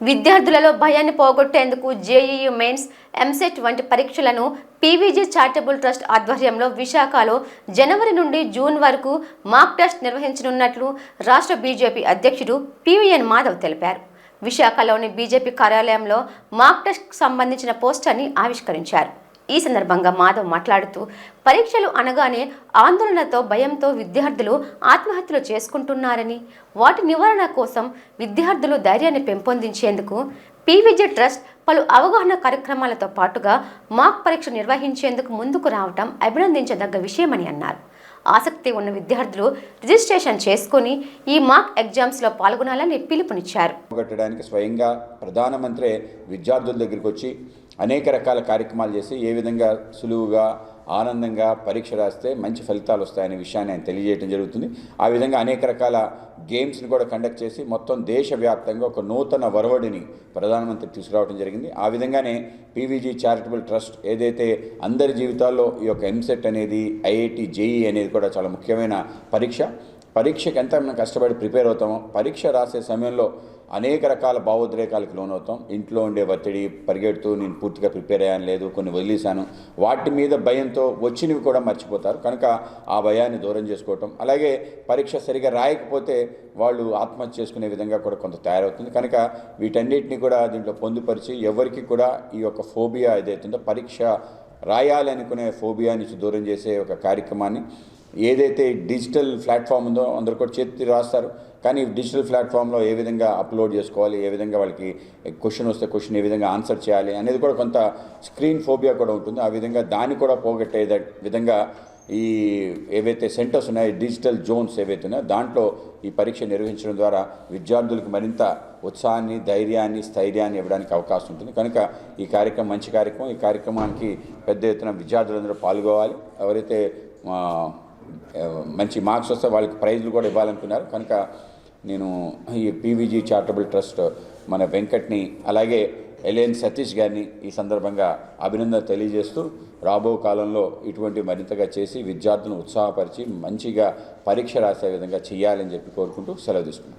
విద్యార్థులలో భయాన్ని పోగొట్టేందుకు జేఈయూ మెయిన్స్ ఎంసెట్ వంటి పరీక్షలను పీవీజీ చారిటబుల్ ట్రస్ట్ ఆధ్వర్యంలో విశాఖలో జనవరి నుండి జూన్ వరకు మాక్ టెస్ట్ నిర్వహించనున్నట్లు రాష్ట్ర బీజేపీ అధ్యక్షుడు పివిఎన్ మాధవ్ తెలిపారు. విశాఖలోని బీజేపీ కార్యాలయంలో మాక్ టెస్ట్కు సంబంధించిన పోస్టర్ని ఆవిష్కరించారు. ఈ సందర్భంగా మాధవ్ మాట్లాడుతూ పరీక్షలు అనగానే ఆందోళనతో భయంతో విద్యార్థులు ఆత్మహత్యలు చేసుకుంటున్నారని వాటి నివారణ కోసం విద్యార్థులు ధైర్యాన్ని పెంపొందించేందుకు పీవీజే ట్రస్ట్ పలు అవగాహన కార్యక్రమాలతో పాటుగా మాక్ పరీక్ష నిర్వహించేందుకు ముందుకు రావటం అభినందించదగ్గ విషయమని అన్నారు. ఆసక్తి ఉన్న విద్యార్థులు రిజిస్ట్రేషన్ చేసుకుని ఈ మాక్ ఎగ్జామ్స్లో పాల్గొనాలని పిలుపునిచ్చారు. స్వయంగా ప్రధానమంత్రి విద్యార్థుల దగ్గరికి వచ్చి అనేక రకాల కార్యక్రమాలు చేసి ఏ విధంగా సులువుగా ఆనందంగా పరీక్ష రాస్తే మంచి ఫలితాలు వస్తాయనే విషయాన్ని ఆయన తెలియజేయడం జరుగుతుంది. ఆ విధంగా అనేక రకాల గేమ్స్ని కూడా కండక్ట్ చేసి మొత్తం దేశవ్యాప్తంగా ఒక నూతన వరవడిని ప్రధానమంత్రి తీసుకురావడం జరిగింది. ఆ విధంగానే పీవీజీ చారిటబుల్ ట్రస్ట్ ఏదైతే అందరి జీవితాల్లో ఈ యొక్క ఎంసెట్ అనేది ఐఐటి జేఈ అనేది కూడా చాలా ముఖ్యమైన పరీక్ష. పరీక్షకి ఎంత మనం కష్టపడి ప్రిపేర్ అవుతామో పరీక్ష రాసే సమయంలో అనేక రకాల భావోద్రేకాలకు లోనవుతాం. ఇంట్లో ఉండే ఒత్తిడి పరిగెడుతూ నేను పూర్తిగా ప్రిపేర్ అయ్యాను లేదు కొన్ని వదిలేశాను. వాటి మీద భయంతో వచ్చినవి కూడా మర్చిపోతారు. కనుక ఆ భయాన్ని దూరం చేసుకోవటం. అలాగే పరీక్ష సరిగా రాయకపోతే వాళ్ళు ఆత్మహత్య చేసుకునే విధంగా కూడా కొంత తయారవుతుంది. కనుక వీటన్నిటిని కూడా దీంట్లో పొందుపరిచి ఎవరికి కూడా ఈ యొక్క ఫోబియా ఏదైతుందో పరీక్ష రాయాలి అనుకునే ఫోబియా నుంచి దూరం చేసే ఒక కార్యక్రమాన్ని ఏదైతే డిజిటల్ ప్లాట్ఫామ్ ఉందో అందరు కూడా చేతి రాస్తారు. కానీ డిజిటల్ ప్లాట్ఫామ్లో ఏ విధంగా అప్లోడ్ చేసుకోవాలి ఏ విధంగా వాళ్ళకి క్వశ్చన్ వస్తే క్వశ్చన్ ఏ విధంగా ఆన్సర్ చేయాలి అనేది కూడా కొంత స్క్రీన్ ఫోబియా కూడా ఉంటుంది. ఆ విధంగా దాన్ని కూడా పోగొట్టే విధంగా ఈ ఏవైతే సెంటర్స్ ఉన్నాయో డిజిటల్ జోన్స్ ఏవైతే ఉన్నాయో దాంట్లో ఈ పరీక్ష నిర్వహించడం ద్వారా విద్యార్థులకు మరింత ఉత్సాహాన్ని ధైర్యాన్ని స్థైర్యాన్ని ఇవ్వడానికి అవకాశం ఉంటుంది. కనుక ఈ కార్యక్రమం మంచి కార్యక్రమం. ఈ కార్యక్రమానికి పెద్ద ఎత్తున విద్యార్థులందరూ పాల్గొవాలి. ఎవరైతే మంచి మార్క్స్ వస్తే వాళ్ళకి ప్రైజ్లు కూడా ఇవ్వాలనుకున్నారు. కనుక నేను ఈ పీవీజీ చారిటబుల్ ట్రస్ట్ మన వెంకట్ని అలాగే ఎల్ఎన్ సతీష్ గారిని ఈ సందర్భంగా అభినందన తెలియజేస్తూ రాబో కాలంలో ఇటువంటి మరింతగా చేసి విద్యార్థులను ఉత్సాహపరిచి మంచిగా పరీక్ష రాసే విధంగా చేయాలని చెప్పి కోరుకుంటూ సెలవు తీసుకున్నాను.